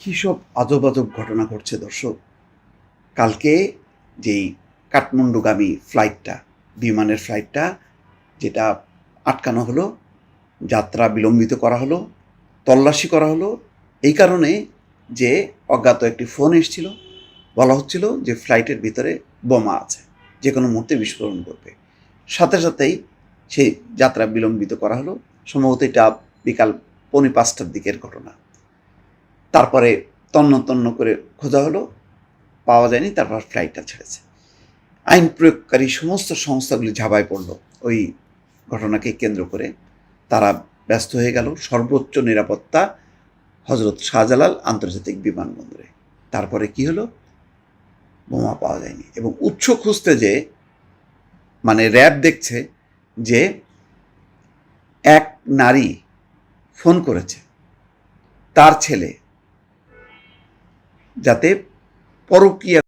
কী সব আজব আজব ঘটনা ঘটছে দর্শক? কালকে যেই কাঠমান্ডুগামী ফ্লাইটটা বিমানের ফ্লাইটটা যেটা আটকানো হলো, যাত্রা বিলম্বিত করা হলো, তল্লাশি করা হলো, এই কারণে যে অজ্ঞাত একটি ফোন এসেছিল, বলা হচ্ছিল যে ফ্লাইটের ভিতরে বোমা আছে, যে কোনো মুহূর্তে বিস্ফোরণ করবে সাথে সাথেই সেই যাত্রা বিলম্বিত করা হলো, সম্ভবত এটা বিকাল পৌনে পাঁচটার দিকের ঘটনা। তারপরে তন্ন তন্ন করে খোঁজা হলো, পাওয়া যায়নি, তারপর ফ্লাইটটা ছেড়েছে। আইন প্রয়োগকারী সমস্ত সংস্থাগুলি ঝাঁপায় পড়ল। ওই ঘটনাকে কেন্দ্র করে তারা ব্যস্ত হয়ে গেল। সর্বোচ্চ নিরাপত্তা হজরত শাহজালাল আন্তর্জাতিক বিমানবন্দরে। তারপরে কি হলো? বোমা পাওয়া যায়নি। এবং উৎস খুঁজতে যে মানে র্যাব দেখছে যে, এক নারী ফোন করেছে। তার ছেলে যাতে পরকীয়া